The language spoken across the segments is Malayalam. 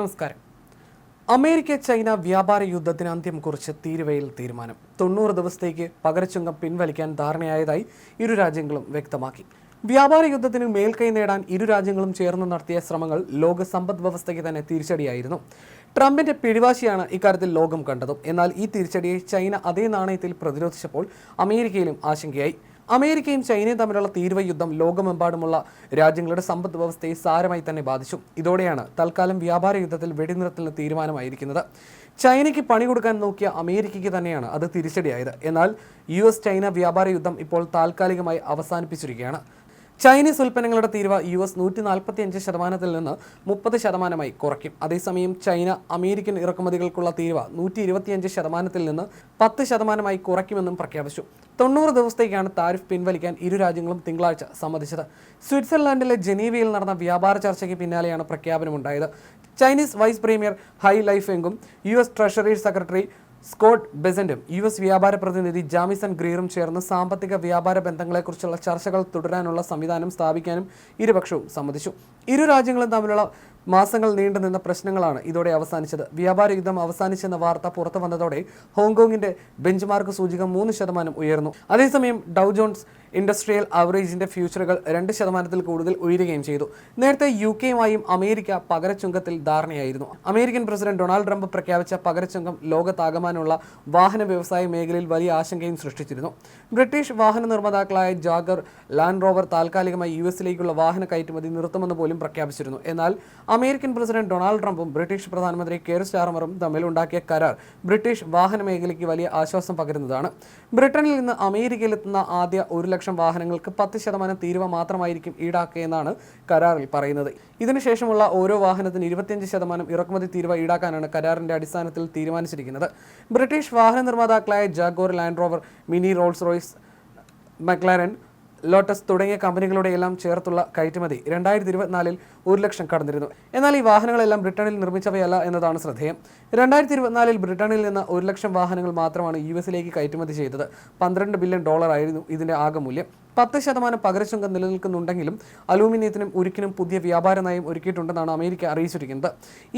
നമസ്കാരം. അമേരിക്ക ചൈന വ്യാപാര യുദ്ധത്തിന് അന്ത്യം കുറിച്ച് തീരുവയിൽ തീരുമാനം. തൊണ്ണൂറ് ദിവസത്തേക്ക് പകരച്ചുങ്കം പിൻവലിക്കാൻ ധാരണയായതായി ഇരു രാജ്യങ്ങളും വ്യക്തമാക്കി. വ്യാപാര യുദ്ധത്തിന് മേൽക്കൈ നേടാൻ ഇരു രാജ്യങ്ങളും ചേർന്ന് നടത്തിയ ശ്രമങ്ങൾ ലോക സമ്പദ് വ്യവസ്ഥയ്ക്ക് തന്നെ തിരിച്ചടിയായിരുന്നു. ട്രംപിന്റെ പിടിവാശിയാണ് ഇക്കാര്യത്തിൽ ലോകം കണ്ടതും. എന്നാൽ ഈ തിരിച്ചടിയെ ചൈന അതേ നാണയത്തിൽ പ്രതിരോധിച്ചപ്പോൾ അമേരിക്കയിലും ആശങ്കയായി. അമേരിക്കയും ചൈനയും തമ്മിലുള്ള തീരുവ യുദ്ധം ലോകമെമ്പാടുമുള്ള രാജ്യങ്ങളുടെ സമ്പദ് വ്യവസ്ഥയെ സാരമായി തന്നെ ബാധിച്ചു. ഇതോടെയാണ് തൽക്കാലം വ്യാപാര യുദ്ധത്തിൽ വെടിനിർത്തലിന് തീരുമാനമായിരിക്കുന്നത്. ചൈനയ്ക്ക് പണി കൊടുക്കാൻ നോക്കിയ അമേരിക്കയ്ക്ക് തന്നെയാണ് അത് തിരിച്ചടിയായത്. എന്നാൽ യു ചൈന വ്യാപാര യുദ്ധം ഇപ്പോൾ താൽക്കാലികമായി അവസാനിപ്പിച്ചിരിക്കുകയാണ്. ചൈനീസ് ഉൽപ്പന്നങ്ങളുടെ തീരുവ യു എസ് നൂറ്റി നാൽപ്പത്തി അഞ്ച് ശതമാനത്തിൽ നിന്ന് മുപ്പത് ശതമാനമായി കുറയ്ക്കും. അതേസമയം ചൈന അമേരിക്കൻ ഇറക്കുമതികൾക്കുള്ള തീരുവ നൂറ്റി ഇരുപത്തിയഞ്ച് ശതമാനത്തിൽ നിന്ന് പത്ത് ശതമാനമായി കുറയ്ക്കുമെന്നും പ്രഖ്യാപിച്ചു. തൊണ്ണൂറ് ദിവസത്തേക്കാണ് താരിഫ് പിൻവലിക്കാൻ ഇരു രാജ്യങ്ങളും തിങ്കളാഴ്ച സമ്മതിച്ചത്. സ്വിറ്റ്സർലാൻഡിലെ ജനീവയിൽ നടന്ന വ്യാപാര ചർച്ചയ്ക്ക് പിന്നാലെയാണ് പ്രഖ്യാപനമുണ്ടായത്. Chinese vice premier He ലൈഫെങ്കും U S treasury secretary Scott ബെസന്റും U S വ്യാപാര പ്രതിനിധി ജാമിസൺ ഗ്രീറും ചേർന്ന് സാമ്പത്തിക വ്യാപാര ബന്ധങ്ങളെക്കുറിച്ചുള്ള ചർച്ചകൾ തുടരാനുള്ള സംവിധാനം സ്ഥാപിക്കാനും ഇരുപക്ഷവും സമ്മതിച്ചു. ഇരു രാജ്യങ്ങളും തമ്മിലുള്ള മാസങ്ങൾ നീണ്ടുനിന്ന പ്രശ്നങ്ങളാണ് ഇതോടെ അവസാനിച്ചത്. വ്യാപാര യുദ്ധം അവസാനിച്ചെന്ന വാർത്ത പുറത്തു വന്നതോടെ ഹോങ്കോങ്ങിന്റെ ബെഞ്ച് സൂചിക മൂന്ന് ശതമാനം ഉയർന്നു. അതേസമയം ഡൗ ജോൺസ് ഇൻഡസ്ട്രിയൽ അവറേജിന്റെ ഫ്യൂച്ചറുകൾ രണ്ട് ശതമാനത്തിൽ കൂടുതൽ ഉയരുകയും ചെയ്തു. നേരത്തെ യു കെയുമായും അമേരിക്ക പകരച്ചുങ്കത്തിൽ ധാരണയായിരുന്നു. അമേരിക്കൻ പ്രസിഡന്റ് ഡൊണാൾഡ് ട്രംപ് പ്രഖ്യാപിച്ച പകരച്ചുങ്കം ലോകത്താകമാനുള്ള വാഹന വ്യവസായ മേഖലയിൽ വലിയ ആശങ്കയും സൃഷ്ടിച്ചിരുന്നു. ബ്രിട്ടീഷ് വാഹന നിർമ്മാതാക്കളായ ജാഗർ ലാൻഡ് റോവർ താൽക്കാലികമായി യു എസിലേക്കുള്ള വാഹന കയറ്റുമതി നിർത്തുമെന്ന് പോലും പ്രഖ്യാപിച്ചിരുന്നു. എന്നാൽ അമേരിക്കൻ പ്രസിഡന്റ് ഡൊണാൾഡ് ട്രംപും ബ്രിട്ടീഷ് പ്രധാനമന്ത്രി കെയർ സ്റ്റാർമറും തമ്മിൽ ഉണ്ടാക്കിയ കരാർ ബ്രിട്ടീഷ് വാഹന മേഖലയ്ക്ക് വലിയ ആശ്വാസം പകരുന്നതാണ്. ബ്രിട്ടനിൽ നിന്ന് അമേരിക്കയിലെത്തുന്ന ആദ്യ ഒരു ലക്ഷം വാഹനങ്ങൾക്ക് പത്ത് ശതമാനം തീരുവ മാത്രമായിരിക്കും ഈടാക്കുകയെന്നാണ് കരാറിൽ പറയുന്നത്. ഇതിനുശേഷമുള്ള ഓരോ വാഹനത്തിന് ഇരുപത്തിയഞ്ച് ശതമാനം ഇറക്കുമതി തീരുവ ഈടാക്കാനാണ് കരാറിന്റെ അടിസ്ഥാനത്തിൽ തീരുമാനിച്ചിരിക്കുന്നത്. ബ്രിട്ടീഷ് വാഹന നിർമ്മാതാക്കളായ Jaguar Land Rover Mini Rolls Royce McLaren Lotus തുടങ്ങിയ കമ്പനികളുടെ എല്ലാം ചേർത്തുള്ള കയറ്റുമതി രണ്ടായിരത്തി ഇരുപത്തിനാലിൽ ഒരു ലക്ഷം കടന്നിരുന്നു. എന്നാൽ ഈ വാഹനങ്ങളെല്ലാം ബ്രിട്ടനിൽ നിർമ്മിച്ചവയല്ല എന്നതാണ് ശ്രദ്ധേയം. രണ്ടായിരത്തി ഇരുപത്തിനാലിൽ ബ്രിട്ടനിൽ നിന്ന് ഒരു ലക്ഷം വാഹനങ്ങൾ മാത്രമാണ് യു എസിലേക്ക് കയറ്റുമതി ചെയ്തത്. പന്ത്രണ്ട് ബില്യൺ ഡോളർ ആയിരുന്നു ഇതിന്റെ ആകെ മൂല്യം. പത്ത് ശതമാനം പകരശുങ്കം നിലനിൽക്കുന്നുണ്ടെങ്കിലും അലൂമിനിയത്തിനും ഉരുക്കിനും പുതിയ വ്യാപാര നയം ഒരുക്കിയിട്ടുണ്ടെന്നാണ് അമേരിക്ക അറിയിച്ചിരിക്കുന്നത്.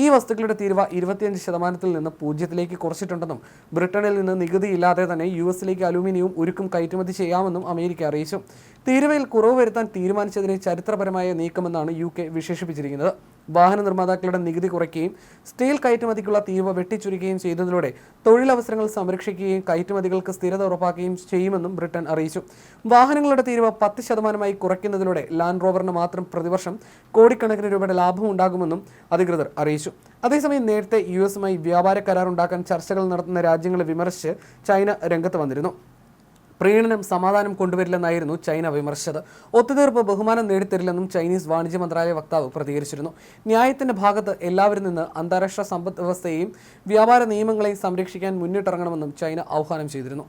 ഈ വസ്തുക്കളുടെ തീരുവ ഇരുപത്തിയഞ്ച് ശതമാനത്തിൽ നിന്ന് പൂജ്യത്തിലേക്ക് കുറച്ചിട്ടുണ്ടെന്നും ബ്രിട്ടനിൽ നിന്ന് നികുതി ഇല്ലാതെ തന്നെ യു എസിലേക്ക് അലൂമിനിയവും ഉരുക്കും കയറ്റുമതി ചെയ്യാമെന്നും അമേരിക്ക അറിയിച്ചു. തീരുവയിൽ കുറവ് വരുത്താൻ തീരുമാനിച്ചതിനെ ചരിത്രപരമായ നീക്കമെന്നാണ് യു വിശേഷിപ്പിച്ചിരിക്കുന്നത്. വാഹന നിർമ്മാതാക്കളുടെ നികുതി കുറയ്ക്കുകയും സ്റ്റീൽ കയറ്റുമതിക്കുള്ള തീവ വെട്ടിച്ചുരുക്കുകയും ചെയ്തതിലൂടെ തൊഴിലവസരങ്ങൾ സംരക്ഷിക്കുകയും കയറ്റുമതികൾക്ക് സ്ഥിരത ഉറപ്പാക്കുകയും ചെയ്യുമെന്നും ബ്രിട്ടൻ അറിയിച്ചു. വാഹനങ്ങളുടെ തീരുവ പത്ത് ശതമാനമായി കുറയ്ക്കുന്നതിലൂടെ ലാൻഡ് റോവറിന് മാത്രം പ്രതിവർഷം കോടിക്കണക്കിന് രൂപയുടെ ലാഭം ഉണ്ടാകുമെന്നും അധികൃതർ അറിയിച്ചു. അതേസമയം നേരത്തെ യു എസുമായി വ്യാപാര കരാർ ഉണ്ടാക്കാൻ ചർച്ചകൾ നടത്തുന്ന രാജ്യങ്ങളെ വിമർശിച്ച് ചൈന രംഗത്ത് വന്നിരുന്നു. പ്രീണനം സമാധാനം കൊണ്ടുവരില്ലെന്നായിരുന്നു ചൈന വിമർശിച്ചത്. ഒത്തുതീർപ്പ് ബഹുമാനം നേടിത്തരില്ലെന്നും ചൈനീസ് വാണിജ്യ മന്ത്രാലയ വക്താവ് പ്രതികരിച്ചിരുന്നു. ന്യായത്തിന്റെ ഭാഗത്ത് എല്ലാവരിൽ നിന്ന് അന്താരാഷ്ട്ര സമ്പദ് വ്യവസ്ഥയെയും വ്യാപാര നിയമങ്ങളെയും സംരക്ഷിക്കാൻ മുന്നിട്ടിറങ്ങണമെന്നും ചൈന ആഹ്വാനം ചെയ്തിരുന്നു.